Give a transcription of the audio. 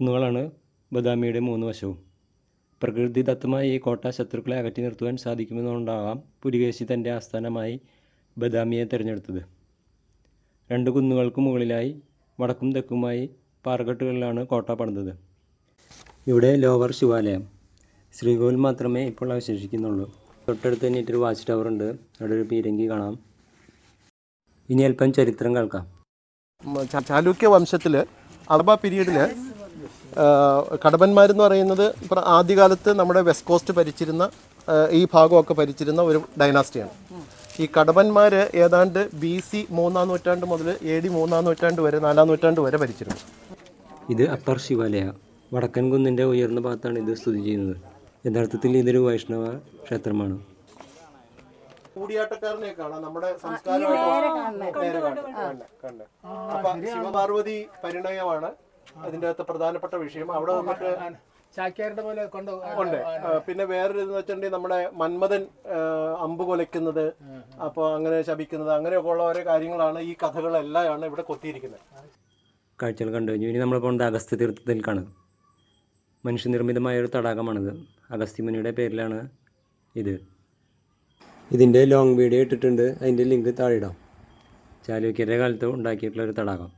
കുന്നുകളാണ് ബദാമിയുടെ മൂന്ന് വശവും. പ്രകൃതിദത്തമായ ഈ കോട്ട ശത്രുക്കളെ അകറ്റി നിർത്തുവാൻ സാധിക്കുമെന്നുകൊണ്ടാകാം പുലികേശി തന്റെ ആസ്ഥാനമായി ബദാമിയെ തിരഞ്ഞെടുത്തത്. രണ്ട് കുന്നുകൾക്ക് മുകളിലായി വടക്കും തെക്കുമായി പാറക്കെട്ടുകളിലാണ് കോട്ട പണിതത്. ഇവിടെ ലോവർ ശിവാലയം. ശ്രീകോവിൽ മാത്രമേ ഇപ്പോൾ അവശേഷിക്കുന്നുള്ളൂ. തൊട്ടടുത്ത് തന്നെ തന്നെയിട്ടൊരു വാച്ച് ടവർ ഉണ്ട്. അവിടെ ഒരു പീരങ്കി കാണാം. ഇനി അല്പം ചരിത്രം കേൾക്കാം. ചാലൂക്യ വംശത്തിൽ അറബ പീരീഡിൽ കടമ്പന്മാരെന്ന് പറയുന്നത് ഇപ്പം ആദ്യകാലത്ത് നമ്മുടെ വെസ്റ്റ് കോസ്റ്റ് ഭരിച്ചിരുന്ന ഈ ഭാഗമൊക്കെ ഭരിച്ചിരുന്ന ഒരു ഡൈനാസ്റ്റിയാണ്. ഈ കടമ്പന്മാർ ഏതാണ്ട് ബി സി മൂന്നാം നൂറ്റാണ്ട് മുതൽ എ ഡി മൂന്നാം നൂറ്റാണ്ട് വരെ നാലാം നൂറ്റാണ്ട് വരെ ഭരിച്ചിരുന്നു. ഇത് അപ്പർ ശിവാലയ വടക്കൻ കുന്നിന്റെ ഉയർന്ന ഭാഗത്താണ് ഇത് സ്ഥിതി ചെയ്യുന്നത്. യഥാർത്ഥത്തിൽ ഇതൊരു വൈഷ്ണവ ക്ഷേത്രമാണ്. കൂടിയാട്ടക്കാരനെ കാണാം നമ്മുടെ സംസ്കാരമായിട്ട് അപ്പൊ ശിവപാർവതി പരിണയമാണ് അതിന്റെ അകത്ത് പ്രധാനപ്പെട്ട വിഷയം. അവിടെ നമുക്ക് ചാക്യാരുടെ പോലെ കൊണ്ട് ഉണ്ട്. പിന്നെ വേറൊരു ഇതെന്ന് വെച്ചിട്ടുണ്ടെങ്കിൽ നമ്മുടെ മന്മഥൻ അമ്പ് കൊലയ്ക്കുന്നത് അപ്പോൾ അങ്ങനെ ശപിക്കുന്നത് അങ്ങനെയൊക്കെ ഉള്ള ഓരോ കാര്യങ്ങളാണ് ഈ കഥകളെല്ലാം ഇവിടെ കൊത്തിയിരിക്കുന്നത്. കാഴ്ചകൾ കണ്ടു കഴിഞ്ഞു. ഇനി നമ്മൾ പോകുന്നത് അഗസ്ത്യ കാണും. മനുഷ്യനിർമ്മിതമായ ഒരു തടാകമാണിത്. അഗസ്ത്യമുനിയുടെ പേരിലാണ് ഇത്. ഇതിന്റെ ലോങ് വീഡിയോ ഇട്ടിട്ടുണ്ട്. അതിന്റെ ലിങ്ക് താഴെ ഇടാം. ചാലൂക്യരുടെ കാലത്ത് ഉണ്ടാക്കിയിട്ടുള്ള ഒരു തടാകം.